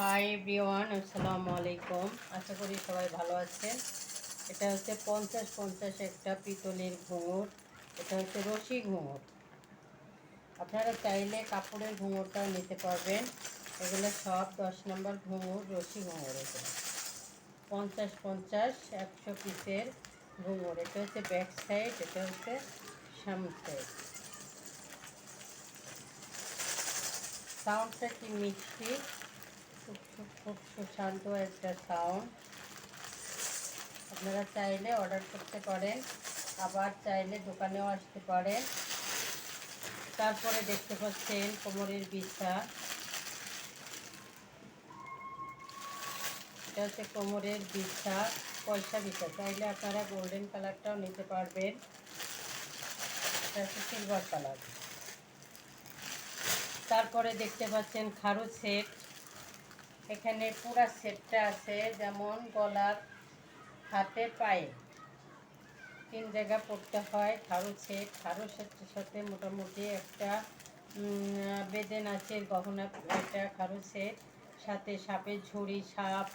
Hi everyone আসসালামু আলাইকুম আশা করি সবাই ভালো আছেন। এটা হচ্ছে পঞ্চাশ পঞ্চাশ একটা পিতলের ঘুঙুর। এটা হচ্ছে রশি ঘুঙুর। আপনারা চাইলে কাপড়ের ঘুঙুরটাও নিতে পারবেন। এগুলো সব দশ নম্বর ঘুঙুর রশি ঘুঙুর এগুলো। পঞ্চাশ পঞ্চাশ একশো পিসের ঘুঙুর। এটা হচ্ছে ব্যাক সাইড, এটা হচ্ছে সামনে সাইড। সাউন্ডটা কি মিষ্টি? সুশান্ত একটা সাউন্ড আপনারা চাইলে অর্ডার করতে পারেন, আবার চাইলে দোকানেও আসতে পারেন। তারপরে দেখতে পাচ্ছেন কোমরের বিছা এটা হচ্ছে কোমরের বিছা পয়সা বিছা চাইলে আপনারা গোল্ডেন কালারটাও নিতে পারবেন। এটা হচ্ছে সিলভার কালার তারপরে দেখতে পাচ্ছেন খারু সেট এখানে পুরা সেটটা আছে যেমন গলার হাতে পায়ে। তিন জায়গা পড়তে হয় খারু সেট। খারু সেটের সাথে মোটামুটি একটা উম, বেদে নাচের গহনা একটা খারু সেট। সাথে সাপের ঝুড়ি সাপ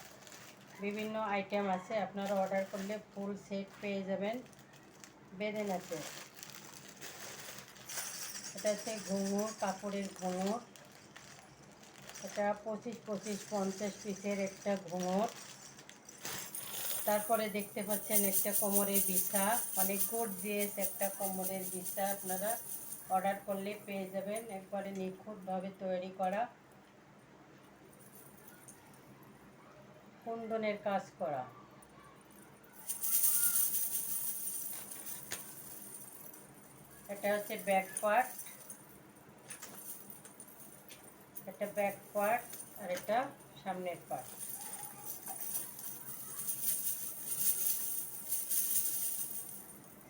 বিভিন্ন আইটেম আছে। আপনারা অর্ডার করলে ফুল সেট পেয়ে যাবেন। বেদে নাচের এটা হচ্ছে ঘুঙুর কাপড়ের ঘুঙুর। এটা পঁচিশ পঁচিশ, পঞ্চাশ পিসের একটা ঘুঙুর। তারপরে দেখতে পাচ্ছেন একটা কোমরের বিছা। অনেক গর্জিয়াস একটা কোমরের বিছা আপনারা অর্ডার করলে পেয়ে যাবেন। একবারে নিখুঁতভাবে তৈরি করা। কুন্দনের কাজ করা। এটা হচ্ছে ব্যাক পার্ট। এটা ব্যাক পার্ট আর এটা সামনের পার্ট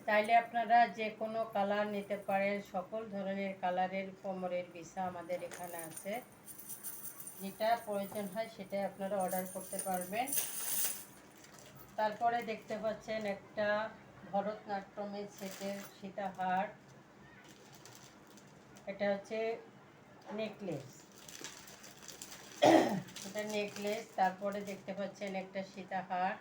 চাইলে আপনারা যে কোনো কালার নিতে পারেন, সকল ধরনের কালারের কোমরের বিছা আমাদের এখানে আছে। যেটা প্রয়োজন হয় সেটাই আপনারা অর্ডার করতে পারবেন। তারপরে দেখতে পাচ্ছেন একটা ভরতনাট্যমের সেটের সীতাহার। এটা হচ্ছে নেকলেস এটা নেকলেস তারপরে দেখতে পাচ্ছেন একটা সীতাহার।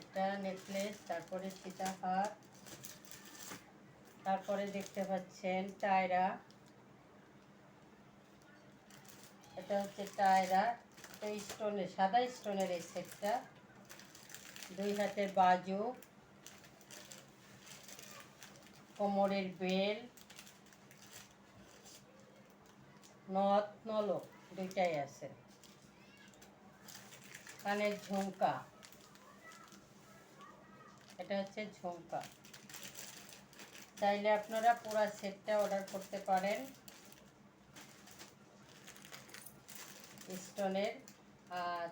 এটা নেকলেস তারপরে সীতাহার। তারপরে দেখতে পাচ্ছেন টায়রা। এটা হচ্ছে টায়রা, এটা স্টোনের সাদা স্টোনের এই সেটটা দুই হাতের বাজু, কোমরের বেল। নথ নলক দুইটাই আছে। কানের ঝুমকা। এটা হচ্ছে ঝুমকা। চাইলে আপনারা পুরো সেটটা অর্ডার করতে পারেন। স্টোনের।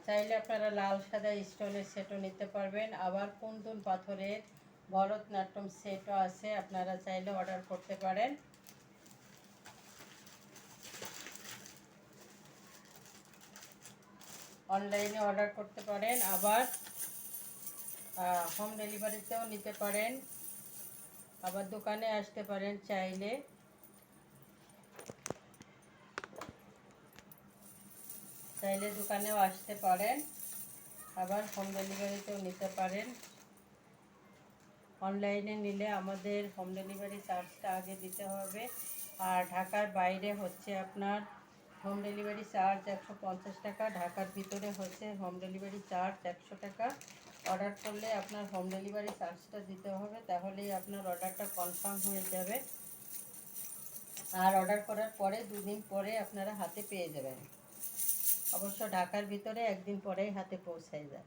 চাইলে আপনারা লাল, সাদা স্টোনের সেটও নিতে পারবেন। আবার কুন্দন পাথরের, ভরতনাট্যম সেটও আছে। আপনারা চাইলে অর্ডার করতে পারেন। অনলাইনে অর্ডার করতে পারেন, আবার হোম ডেলিভারিতেও নিতে পারেন। আবার দোকানে আসতে পারেন চাইলে। চাইলে দোকানেও আসতে পারেন, আবার হোম ডেলিভারিতেও নিতে পারেন। অনলাইনে নিলে আমাদের হোম ডেলিভারি চার্জটা আগে দিতে হবে। আর ঢাকার বাইরে হচ্ছে আপনার হোম ডেলিভারি চার্জ একশো পঞ্চাশ টাকা, ঢাকার ভিতরে হচ্ছে হোম ডেলিভারি চার্জ একশো টাকা। অর্ডার করলে আপনার হোম ডেলিভারি চার্জটা দিতে হবে, তাহলেই আপনার অর্ডারটা কনফার্ম হয়ে যাবে। আর অর্ডার করার পরে দুদিন পরে আপনারা হাতে পেয়ে যাবেন। অবশ্য ঢাকার ভিতরে একদিন পরেই হাতে পৌঁছায় যায়।